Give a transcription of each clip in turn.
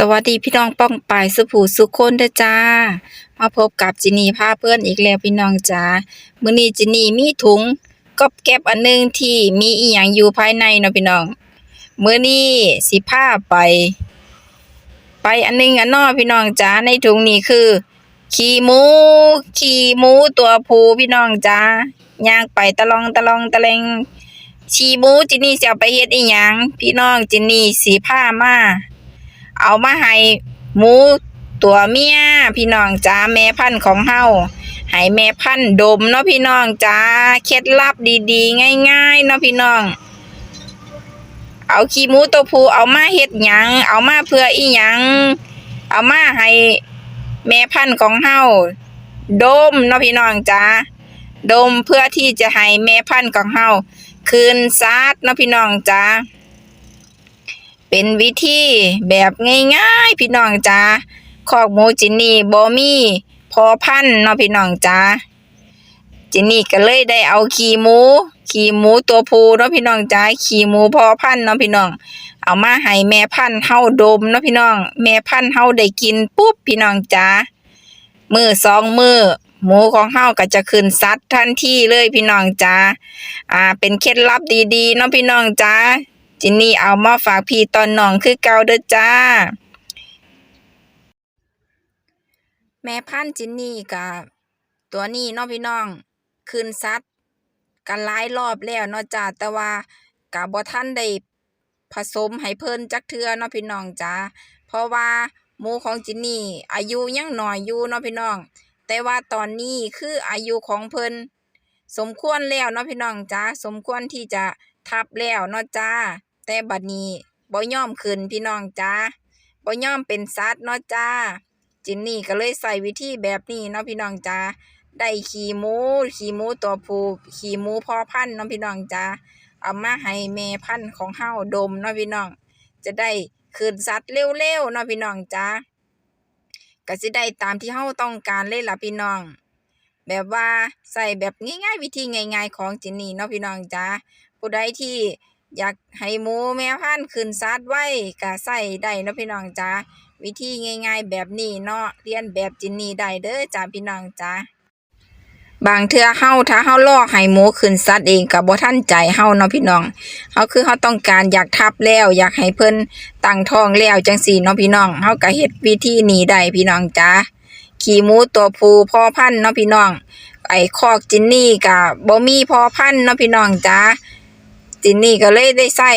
สวัสดีพี่น้องป้องปายสุผูสุคนเด้อจ้า มาพบกับจินีพาเพื่อนอีกแล้วพี่น้องจ้ามื้อนี้จินีมีถุงกอบแก็บอันหนึงที่มีอีหยังอยู่ภายในเนาะพี่น้องมื้อนี้สิพาไป ไปอันหนึงอันนอพี่น้องจ้าในถุงนี้คือ ขี้หมู ขี้หมูตัวผูพี่น้องจ้าย่างไปตะลองตะลองตะเลงขี้หมูจินี่สิเอาไปเฮ็ดอีหยังพี่น้องจินี่สิพามา เอามาให้หมูตัวเมียพี่น้องจ้าแม่พันธุ์ของเฮาให้แม่พันธุ์ดมเนาะพี่น้องจ้าเคล็ดลับดีๆ ง่ายๆเนาะพี่น้อง เอาขี้หมูตัวผู้เอามาเฮ็ดหยัง เอามาเพื่ออีหยัง เอามาให้แม่พันธุ์ของเฮาดมเนาะพี่น้องจ้าดมเพื่อที่จะให้แม่พันธุ์ของเฮาคืนซัดเนาะพี่น้องจ้า เป็นวิธีแบบง่ายๆ พี่น้องจ้าคอกหมูจินนี่บ่มีพอพันเนาะพี่น้องจ้าจินนี่ก็เลยได้เอาขี้หมู ขี้หมูตัวผู้เนาะพี่น้องจ้าขี้หมูพอพันเนาะพี่น้อง เอามาให้แม่พันธ์เฮาดมเนาะพี่น้อง แม่พันธ์เฮาได้กินปุ๊บพี่น้องจ้ามือสองมือหมูของเฮาก็จะขึ้นซัดทันทีเลยพี่น้องจ้าอ่า เป็นเคล็ดลับดีๆเนาะพี่น้องจ้า จินนี่เอามาฝากพี่ตอนน้องคือเก่าเด้อจ้า แม่พันจินนี่กับตัวนี้เนาะพี่น้องคืนซัดกันหลายรอบแล้วเนาะจ้าแต่ว่ากับบ่ทันได้ผสมให้เพิ่นจักเทื่อเนาะพี่น้องจ้าเพราะว่าหมูของจินนี่ อายุยังหน้อยอยู่เนาะพี่น้อง แต่ว่าตอนนี้คืออายุของเพิ่นสมควรแล้วเนาะพี่น้องจ้าสมควรที่จะทับแล้วเนาะจ้า แต่บัดนี้บ่ยอมขึ้นพี่น้องจ้าบ่ยอมเป็นสัตว์เนาะจ้า จินนี่ก็เลยใส่วิธีแบบนี้เนาะพี่น้องจ้าได้ขี่หมูขี่หมูตัวผู้ขี่หมูพ่อพันธุ์เนาะพี่น้องจ้าเอามาให้แม่พันธุ์ของเฮาดมเนาะพี่น้อง จะได้คืนสัตว์เร็วๆเนาะพี่น้องจ้าก็สิได้ตามที่เฮาต้องการเลยล่ะพี่น้อง แบบว่าใส่แบบง่ายๆ วิธีง่าย ๆ ของจินนี่เนาะพี่น้องจ้าผู้ใดที่ อยากให้หมูแม่พันธุ์ขึ้นซัดไว้ก็ใส่ได้เนาะพี่น้องจ้าวิธีง่าย ๆ แบบนี้เนาะเรียนแบบจินนี่ได้เด้อจ้าพี่น้องจ้าบางเทื่อเฮาถ้าเฮาลอกให้หมูขึ้นซัดเองก็บ่ทันใจเฮาเนาะพี่น้องเฮาคือเฮาต้องการอยากทับแล้ว อยากให้เพิ่นตั้งท้องแล้วจังซี่เนาะพี่น้องเฮาก็เฮ็ดวิธีนี้ได้พี่น้องจ้าขี่หมูตัวผู้พ่อพันธุ์เนาะพี่น้องไอ้คอกจินนี่ก็บ่มีพ่อพันธุ์เนาะพี่น้องจ้า จินนี่ก็เลยได้ใส่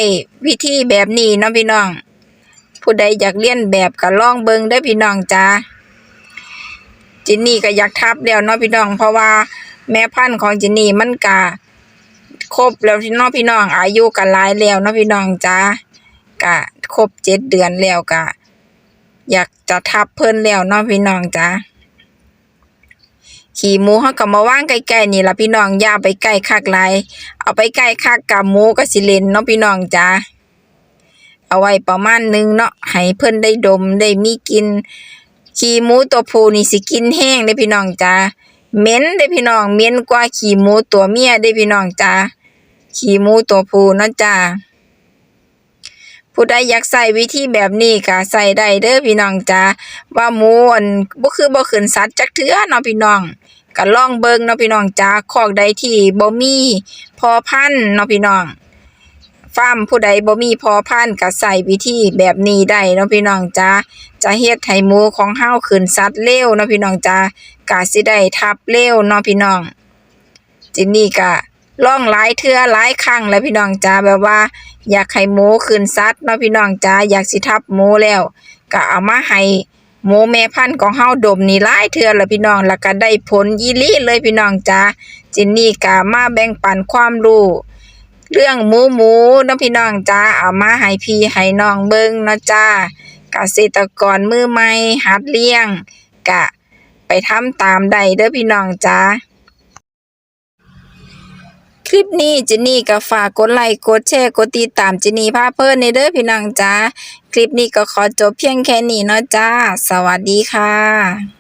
วิธีแบบนี้เนาะพี่น้อง ผู้ใดอยากเรียนแบบก็ลองเบิ่งเด้พี่น้องจ้าจินนี่ก็อยากทับแล้วเนาะพี่น้อง เพราะว่าแม่พันธุ์ของจินนี่มันก็ครบแล้วพี่น้องพี่น้อง อายุก็หลายแล้วเนาะพี่น้องจ้าก็ครบเจ็ดเดือนแล้วก็อยากจะทับเพิ่นแล้วเนาะพี่น้องจ้า ขี่หมูเฮาก็มาว่างใกล้ๆนี่ละพี่น้องย่าไปใกล้คักหลายเอาไปใกล้คักกับหมูก็สิเลนเนาะพี่น้องจ้าเอาไว้ประมาณหนึงเนาะให้เพิ่นได้ดมได้มีกิน ขี้หมูตัวผู้นี่สิกินแห้งเด้พี่น้องจ้าเหม็นเด้พี่น้องเหม็นกว่าขี้หมูตัวเมียเด้พี่น้องจ้าขี้หมูตัวผู้เนาะจ้า ผู้ใดอยากใส่วิธีแบบนี้ก็ใส่ได้เด้อพี่น้องจ้าว่าหมูอันบ่คือบ่ขึ้นสัตว์จักเทื่อเนาะพี่น้องก็ลองเบิ่งเนาะพี่น้องจ้าคอกใดที่บ่มีพอพันธุ์เนาะพี่น้องฟาร์มผู้ใดบ่มีพอพันก็ใส่วิธีแบบนี้ได้เนาะพี่น้องจ้าจะเฮ็ดให้หมูของเฮาขึ้นสัตว์เร็วเนาะพี่น้องจ้าก็สิได้ทับเร็วเนาะพี่น้องจินนี่ก็ ล่องหลายเทื่อหลายครั้งแล้วพี่น้องจ้าแบบว่า อยากให้หมูขึ้นสัตว์เนาะพี่น้องจ้าอยากสิทับหมูแล้วก็เอามาให้หมูแม่พันธุ์ของเฮาดมนี่หลายเทื่อแล้วพี่น้องแล้วก็ได้ผลยีหลีเลยพี่น้องจ้าจินนี่ก็มาแบ่งปันความรู้เรื่องหมูหมูเนาะพี่น้องจ้าเอามาให้พี่ให้น้องเบิ่งเนาะจ้าเกษตรกรมือใหม่หัดเลี้ยงกะ ไปทำตามได้เด้อพี่น้องจ้า คลิปนี้จินนี่ก็ฝากกดไลค์กดแชร์กดติดตามจินนี่พาเพิ่นในเด้อพี่น้องจ้าคลิปนี้ก็ขอจบเพียงแค่นี้เนาะจ้า สวัสดีค่ะ